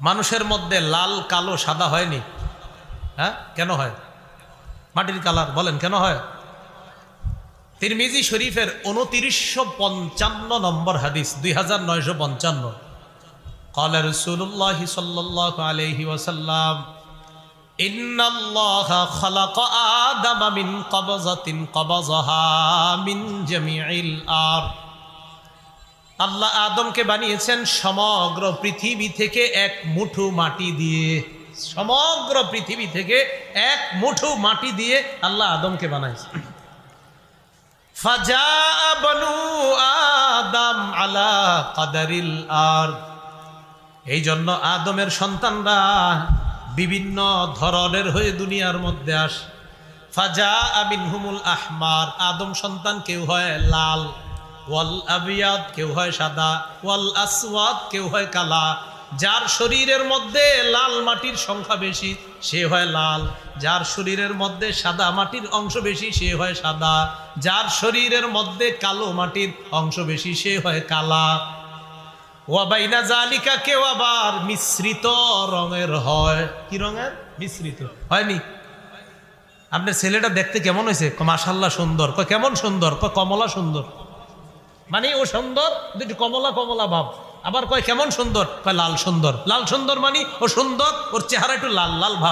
মানুষের মধ্যে লাল কালো সাদা হয়নি হ্যাঁ কেন হয় মাটির কালার বলেন কেন হয় তিরমিজি শরীফের উনতিরিশশো পঞ্চান্ন নম্বর হাদিস দুই হাজার নয়শো পঞ্চান্ন قال رسول الله صلى الله عليه وسلم إن الله خلق آدم من قبضة قبضها من جميع الأرض আল্লাহ আদমকে বানিয়েছেন সমগ্র পৃথিবী থেকে এক মুঠো মাটি দিয়ে। সমগ্র পৃথিবী থেকে এক মুঠু মাটি দিয়ে আল্লাহ আদমকে বানাইছে। ফাজা আদম আলা কাদারিল আর এই জন্য আদমের সন্তানরা বিভিন্ন ধরনের হয়ে দুনিয়ার মধ্যে আস। ফাজা আবিন হুমুল আহমার। আদম সন্তান কেউ হয় লাল। ওয়াল আবিয়াদ কেউ হয় সাদা, ওয়াল আসওয়াদ কেউ হয় কালা। যার শরীরের মধ্যে লাল মাটির সংখ্যা বেশি, সে হয় লাল। যার শরীরের মধ্যে সাদা মাটির অংশ বেশি, সে হয় সাদা। যার শরীরের মধ্যে কালো মাটির অংশ বেশি, সে হয় কালা। ওয়াবাইনা জালিকা কেউ আবার মিশ্রিত রঙের হয়। কি রঙের? মিশ্রিত। হয়নি? আপনার ছেলেটা দেখতে কেমন হয়েছে? মাসাল্লাহ সুন্দর। কেমন সুন্দর? কমলা সুন্দর। মানে ও সুন্দর দুটি কমলা কমলা ভাব। আবার কয় কেমন সুন্দর? কয় লাল সুন্দর। লাল সুন্দর মানে ও সুন্দর, ওর চেহারা একটু লাল লাল ভাব।